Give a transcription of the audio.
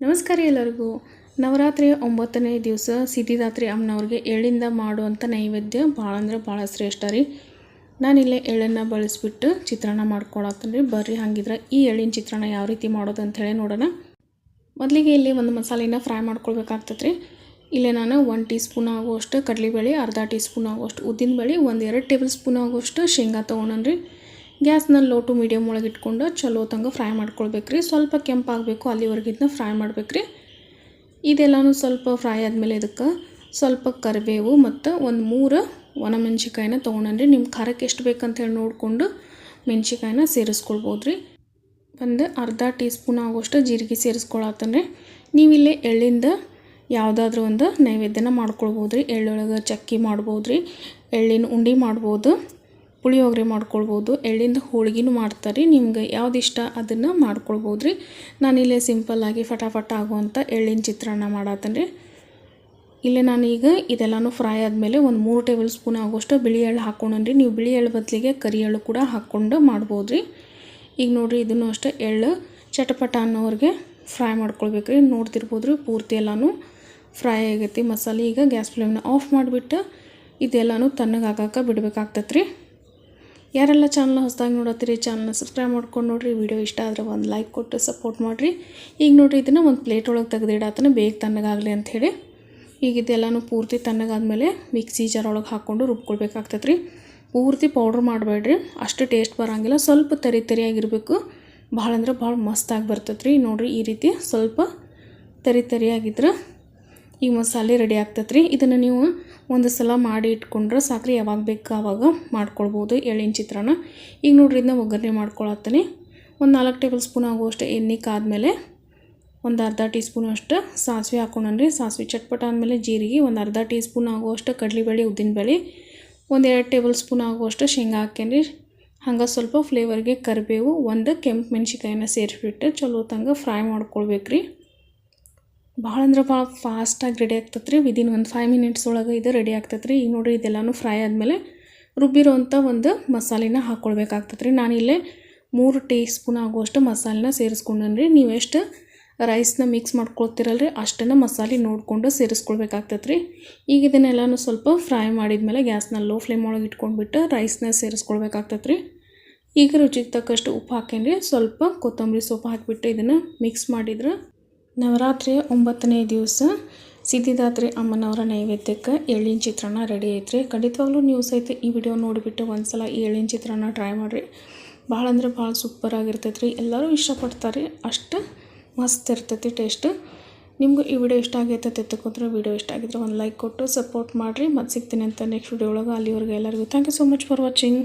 ನಮಸ್ಕಾರ ಎಲ್ಲರಿಗೂ. ನವರಾತ್ರಿಯ ಒಂಬತ್ತನೇ ದಿವಸ ಸಿದ್ಧಿದಾತ್ರಿ ಅಮ್ಮನವ್ರಿಗೆ ಎಳ್ಳಿಂದ ಮಾಡುವಂಥ ನೈವೇದ್ಯ ಭಾಳ ಅಂದ್ರೆ ಭಾಳ ಶ್ರೇಷ್ಠ ರೀ. ನಾನಿಲ್ಲೇ ಎಳ್ಳನ್ನು ಬಳಸಿಬಿಟ್ಟು ಚಿತ್ರಾನ್ನ ಮಾಡ್ಕೊಳತ್ತೀನಿ ರೀ. ಬರ್ರಿ ಹಂಗಿದ್ರೆ ಈ ಎಳ್ಳಿನ ಚಿತ್ರಾನ್ನ ಯಾವ ರೀತಿ ಮಾಡೋದು ಅಂಥೇಳಿ ನೋಡೋಣ. ಮೊದಲಿಗೆ ಇಲ್ಲಿ ಒಂದು ಮಸಾಲೆನ ಫ್ರೈ ಮಾಡ್ಕೊಳ್ಬೇಕಾಗ್ತದೆ ರೀ. ಇಲ್ಲೇ ನಾನು ಒನ್ ಟೀ ಸ್ಪೂನ್ ಆಗುವಷ್ಟು ಕಡಲೆಬೇಳೆ, ಅರ್ಧ ಟೀ ಸ್ಪೂನ್ ಆಗುವಷ್ಟು ಒಂದು ಎರಡು ಟೇಬಲ್ ಸ್ಪೂನ್ ಆಗುವಷ್ಟು ಶೇಂಗಾ ತೊಗೊಂಡ್ರಿ ಗ್ಯಾಸ್ನಲ್ಲಿ ಲೋ ಟು ಮೀಡಿಯಮ್ ಒಳಗೆ ಇಟ್ಕೊಂಡು ಚಲೋ ತಂಗ ಫ್ರೈ ಮಾಡ್ಕೊಳ್ಬೇಕ್ರಿ. ಸ್ವಲ್ಪ ಕೆಂಪಾಗಬೇಕು ಅಲ್ಲಿವರೆಗೆ ಇದನ್ನ ಫ್ರೈ ಮಾಡ್ಬೇಕು ರೀ ಇದೆಲ್ಲನೂ ಸ್ವಲ್ಪ ಫ್ರೈ ಆದಮೇಲೆ ಇದಕ್ಕೆ ಸ್ವಲ್ಪ ಕರಿಬೇವು ಮತ್ತು ಒಂದು ಮೂರು ಒಣಮೆಣ್ಸಿಕಾಯಿನ ತೊಗೊಂಡ್ರಿ ನಿಮ್ಮ ಖಾರಕ್ಕೆ ಎಷ್ಟು ಬೇಕಂತ ಹೇಳಿ ನೋಡಿಕೊಂಡು ಮೆಣಸಿಕಾಯಿನ ಸೇರಿಸ್ಕೊಳ್ಬೋದು ರೀ ಒಂದು ಅರ್ಧ ಟೀ ಸ್ಪೂನ್ ಆಗುವಷ್ಟು ಜೀರಿಗೆ ಸೇರಿಸ್ಕೊಳತ್ತಂದ್ರೆ ನೀವಿಲ್ಲೇ ಎಳ್ಳಿಂದ ಯಾವುದಾದ್ರೂ ಒಂದು ನೈವೇದ್ಯನ ಮಾಡ್ಕೊಳ್ಬೋದು ರೀ ಎಳ್ಳೊಳಗೆ ಚಕ್ಕಿ ಮಾಡ್ಬೋದು ರೀ ಎಳ್ಳಿನ ಉಂಡೆ ಮಾಡ್ಬೋದು. ಪುಳಿಯೋಗರೆ ಮಾಡ್ಕೊಳ್ಬೋದು, ಎಳ್ಳಿಂದ ಹೋಳಿಗೆನೂ ಮಾಡ್ತಾರೆ. ರೀ ನಿಮ್ಗೆ ಯಾವ್ದು ಇಷ್ಟ ಅದನ್ನು ಮಾಡ್ಕೊಳ್ಬೋದು ರೀ ನಾನಿಲ್ಲೇ ಸಿಂಪಲ್ಲಾಗಿ ಫಟಾಫಟ ಆಗುವಂಥ ಎಳ್ಳಿನ ಚಿತ್ರಾನ್ನ ಮಾಡತ್ತೇನೆ ರೀ ಇಲ್ಲೇ ನಾನೀಗ ಇದೆಲ್ಲನೂ ಫ್ರೈ ಆದಮೇಲೆ ಒಂದು ಮೂರು ಟೇಬಲ್ ಸ್ಪೂನ್ ಆಗುವಷ್ಟು ಬಿಳಿ ಎಳ್ಳು ಹಾಕ್ಕೊಂಡ್ರಿ ನೀವು ಬಿಳಿ ಎಳ್ಳು ಬದಲಿಗೆ ಕರಿ ಎಳ್ಳು ಕೂಡ ಹಾಕ್ಕೊಂಡು ಮಾಡ್ಬೋದು ರೀ ಈಗ ನೋಡಿರಿ ಇದನ್ನು ಅಷ್ಟೇ ಎಳ್ಳು ಚಟಪಟ ಅನ್ನೋರಿಗೆ ಫ್ರೈ ಮಾಡ್ಕೊಳ್ಬೇಕು ರೀ ನೋಡ್ತಿರ್ಬೋದು ರೀ ಪೂರ್ತಿ ಎಲ್ಲನೂ ಫ್ರೈ ಆಗೈತಿ. ಮಸಾಲೆ ಈಗ ಗ್ಯಾಸ್ ಫ್ಲೇಮ್ನ ಆಫ್ ಮಾಡಿಬಿಟ್ಟು ಇದೆಲ್ಲನೂ ತಣ್ಣಗಾಗಕ್ಕೆ ಬಿಡಬೇಕಾಗ್ತೈತೆ ರೀ ಯಾರೆಲ್ಲ ಚಾನಲ್ನ ಹೊಸದಾಗಿ ನೋಡತ್ತೀರಿ ಚಾನಲ್ನ ಸಬ್ಸ್ಕ್ರೈಬ್ ಮಾಡ್ಕೊಂಡು ನೋಡಿರಿ ವಿಡಿಯೋ ಇಷ್ಟ ಆದರೆ ಒಂದು ಲೈಕ್ ಕೊಟ್ಟು ಸಪೋರ್ಟ್ ಮಾಡಿರಿ. ಈಗ ನೋಡಿರಿ ಇದನ್ನು ಒಂದು ಪ್ಲೇಟ್ ಒಳಗೆ ತೆಗೆದಿಡತ್ತನ ಬೇಗ ತಣ್ಣಗಾಗಲಿ ಅಂಥೇಳಿ ಈಗ ಇದೆಲ್ಲನೂ ಪೂರ್ತಿ ತಣ್ಣಗಾದ್ಮೇಲೆ ಮಿಕ್ಸಿ ಜಾರ್ ಒಳಗೆ ಹಾಕ್ಕೊಂಡು ರುಬ್ಕೊಳ್ಬೇಕಾಗ್ತೈತೆ ರೀ ಪೂರ್ತಿ ಪೌಡ್ರ್ ಮಾಡಬೇಡ್ರಿ, ಅಷ್ಟು ಟೇಸ್ಟ್ ಬರೋಂಗಿಲ್ಲ. ಸ್ವಲ್ಪ ತರಿ ತರಿಯಾಗಿರಬೇಕು. ಭಾಳ ಅಂದ್ರೆ ಭಾಳ ಮಸ್ತಾಗಿ ಬರ್ತೈತೆ ರೀ ನೋಡಿರಿ ಈ ರೀತಿ ಸ್ವಲ್ಪ ತರಿ ತರಿಯಾಗಿದ್ರೆ ಈಗ ಮಸಾಲೆ ರೆಡಿ ಆಗ್ತೈತೆ ರೀ ಇದನ್ನು ನೀವು ಒಂದು ಸಲ ಮಾಡಿ ಇಟ್ಕೊಂಡ್ರೆ ಸಾಕ್ರಿ, ಯಾವಾಗ ಬೇಕು ಆವಾಗ ಮಾಡ್ಕೊಳ್ಬೋದು ಎಳ್ಳಿನ ಚಿತ್ರಾನ್ನ. ಈಗ ನೋಡ್ರಿ ಇದನ್ನ ಒಗ್ಗರಣೆ ಮಾಡ್ಕೊಳತ್ತೀನಿ. ಒಂದು ನಾಲ್ಕು ಟೇಬಲ್ ಸ್ಪೂನ್ ಆಗುವಷ್ಟು ಎಣ್ಣೆ ಕಾದ್ಮೇಲೆ ಒಂದು ಅರ್ಧ ಟೀ ಸ್ಪೂನ್ ಅಷ್ಟು ಸಾಸಿವೆ ಹಾಕೊಂಡ್ರಿ ಸಾಸಿವೆ ಚಟ್ಪಟ ಆದಮೇಲೆ ಜೀರಿಗೆ, ಒಂದು ಅರ್ಧ ಟೀ ಸ್ಪೂನ್ ಆಗುವಷ್ಟು ಕಡಲೆಬೇಳೆ ಉದ್ದಿನಬೇಳೆ ಒಂದು ಎರಡು ಟೇಬಲ್ ಸ್ಪೂನ್ ಆಗುವಷ್ಟು ಶೇಂಗಾ ಹಾಕೇನ್ರಿ ಹಂಗೆ ಸ್ವಲ್ಪ ಫ್ಲೇವರ್ಗೆ ಕರಿಬೇವು, ಒಂದು ಕೆಂಪು ಮೆಣ್ಸಿಕಾಯಿನ ಸೇರಿಸ್ಬಿಟ್ಟು ಚಲೋ ತಂಗ ಫ್ರೈ ಮಾಡ್ಕೊಳ್ಬೇಕು ರೀ ಭಾಳ ಅಂದ್ರೆ ಭಾಳ ಫಾಸ್ಟಾಗಿ ರೆಡಿ ಆಗ್ತದೆ ರೀ ವಿದಿನ್ ಒಂದು ಫೈವ್ ಮಿನಿಟ್ಸ್ ಒಳಗೆ ಇದು ರೆಡಿ ಆಗ್ತದೆ ರೀ ಈಗ ನೋಡಿರಿ ಇದೆಲ್ಲನೂ ಫ್ರೈ ಆದಮೇಲೆ ರುಬ್ಬಿರೋಂಥ ಒಂದು ಮಸಾಲೆನ ಹಾಕ್ಕೊಳ್ಬೇಕಾಗ್ತದೆ ರೀ ನಾನಿಲ್ಲೇ ಮೂರು ಟೀ ಸ್ಪೂನ್ ಆಗುವಷ್ಟು ಮಸಾಲೆನ ಸೇರಿಸ್ಕೊಂಡನ್ರಿ. ನೀವು ಎಷ್ಟು ರೈಸ್ನ ಮಿಕ್ಸ್ ಮಾಡ್ಕೊಳ್ತಿರಲ್ರಿ, ಅಷ್ಟನ್ನು ಮಸಾಲೆ ನೋಡಿಕೊಂಡು ಸೇರಿಸ್ಕೊಳ್ಬೇಕಾಗ್ತದೆ ರೀ ಈಗ ಇದನ್ನೆಲ್ಲನೂ ಸ್ವಲ್ಪ ಫ್ರೈ ಮಾಡಿದ್ಮೇಲೆ ಗ್ಯಾಸ್ನ ಲೋ ಫ್ಲೇಮ್ ಒಳಗೆ ಇಟ್ಕೊಂಡ್ಬಿಟ್ಟು ರೈಸ್ನ ಸೇರಿಸ್ಕೊಳ್ಬೇಕಾಗ್ತದೆ ರೀ ಈಗ ರುಚಿಗೆ ತಕ್ಕಷ್ಟು ಉಪ್ಪು ಹಾಕಿನ್ರಿ. ಸ್ವಲ್ಪ ಕೊತ್ತಂಬರಿ ಸೊಪ್ಪು ಹಾಕಿಬಿಟ್ಟು ಇದನ್ನು ಮಿಕ್ಸ್ ಮಾಡಿದ್ರೆ ನವರಾತ್ರಿಯ ಒಂಬತ್ತನೇ ದಿವಸ, ಸಿದ್ಧಿದಾತ್ರಿ ಅಮ್ಮನವರ ನೈವೇದ್ಯಕ್ಕೆ ಎಳ್ಳಿನ ಚಿತ್ರಾನ್ನ ರೆಡಿ ಐತ್ರಿ. ಖಂಡಿತವಾಗ್ಲೂ ನೀವು ಸಹಿತ ಈ ವಿಡಿಯೋ ನೋಡಿಬಿಟ್ಟು ಒಂದು ಸಲ ಈ ಎಳ್ಳಿನ ಚಿತ್ರಾನ್ನ ಟ್ರೈ ಮಾಡಿರಿ. ಭಾಳ ಅಂದರೆ ಭಾಳ ಸೂಪರ್ ಆಗಿರ್ತೈತೆ ರೀ ಎಲ್ಲರೂ ಇಷ್ಟಪಡ್ತಾರೆ. ಅಷ್ಟು ಮಸ್ತ್ ಇರ್ತೈತಿ ಟೇಸ್ಟ್ ನಿಮಗೂ ಈ ವಿಡಿಯೋ ಇಷ್ಟ ಆಗೈತೆ ತೆತ್ತಕೊಂಡ್ರೆ ವಿಡಿಯೋ ಇಷ್ಟ ಆಗಿದ್ರೆ ಒಂದು ಲೈಕ್ ಕೊಟ್ಟು ಸಪೋರ್ಟ್ ಮಾಡಿರಿ. ಮತ್ತೆ ಸಿಗ್ತೀನಿ ಅಂತ ನೆಕ್ಸ್ಟ್ ವಿಡಿಯೋ ಒಳಗೆ. ಅಲ್ಲಿವರೆಗೆ ಎಲ್ಲರಿಗೂ thank you so much for watching